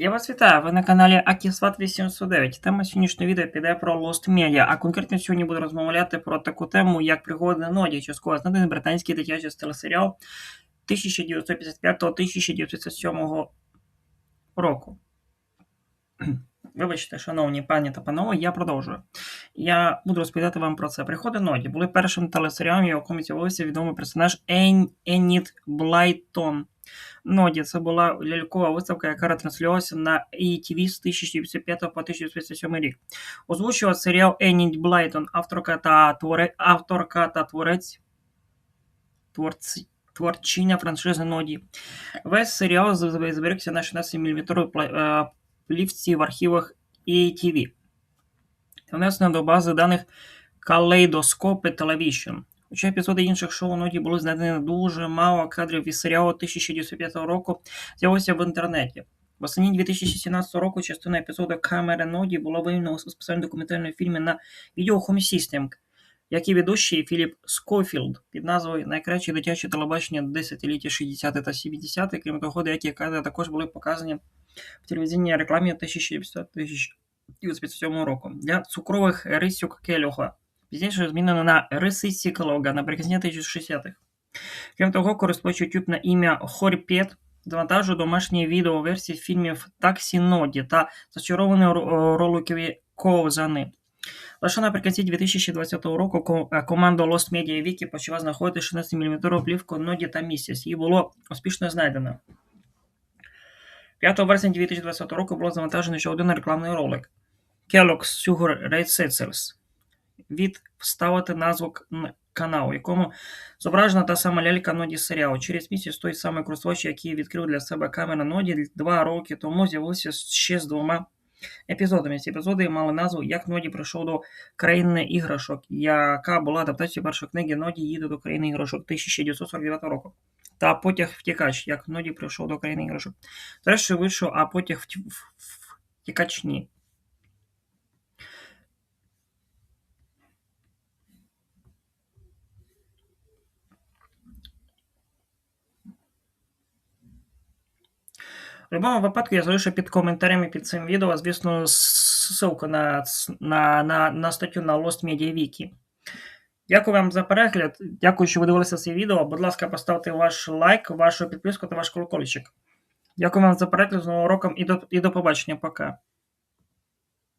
Я вас вітаю, ви на каналі Акісват 809. Тема сьогоднішнього відео піде про Lost Media, а конкретно сьогодні буду розмовляти про таку тему, як пригоди Ноді, частково знайдений британський дитячий телесеріал 1955-1957 року. Вибачте, шановні пані та панове, я продовжую. Я буду розповідати вам про це. Приходи Ноді були першим телесеріалом, в якому з'явився відомий персонаж Ен... Еніт Блайтон. Ноді це була лялькова виставка, яка ретранслювалася на ATV з 1955 по 1957 рік. Озвучував серіал Еніт Блайтон, авторка та, твори... авторка та творець творці... творчиня франшизи Ноді. Весь серіал зберігся на 16-мм плівці в архівах ATV. Внесено до бази даних Калейдоскопи Television. Хоча епізоди інших шоу Ноді були знайдені дуже мало кадрів із серіалу 1905 року з'явився в інтернеті. В осені 2017 року частина епізоду Камери Ноді була виявлена у спеціальному документальному фільмі на відео Home System, як і ведучий Філіп Скофілд під назвою Найкраще дитяче телебачення десятиліття 60 та 70 крім того, деякі кадри також були показані в телевізійній рекламі 1957 року для цукрових рисюк Келюха, пізніше змінено на рисиці Келога наприкінці 1960-х. Крім того, користувач YouTube на ім'я Хорпет завантажує домашні відеоверсії фільмів Таксі Ноді та зачаровані роликові ковзани. Лише наприкінці 2020 року команда Lost Media Wiki почала знаходити 16-мм плівку Ноді та місяць. Її було успішно знайдено. 5 вересня 2020 року було завантажено ще один рекламний ролик Kellogg's Sugar Recessors від вставити назву каналу, якому зображена та сама лялька Ноді серіалу. Через місяць той самий користувач, який відкрив для себе камера Ноді два роки тому, з'явився ще з двома епізодами. Ці епізоди мали назву Як Ноді прийшов до країни іграшок, яка була адаптацією першої книги Ноді їде до країни іграшок 1949 року. Та потяг втікач, як Ноді прийшов до країни іграшок. Зрештою вийшов, а потяг втікач ні. В будь-якому випадку я залишу під коментарями під цим відео, звісно, ссылку на на, на, на статтю на Lost Media Wiki. Дякую вам за перегляд. Дякую, що ви дивилися це відео. Будь ласка, поставте ваш лайк, вашу підписку та ваш колокольчик. Дякую вам за перегляд з новим роком і до, і до побачення. Пока.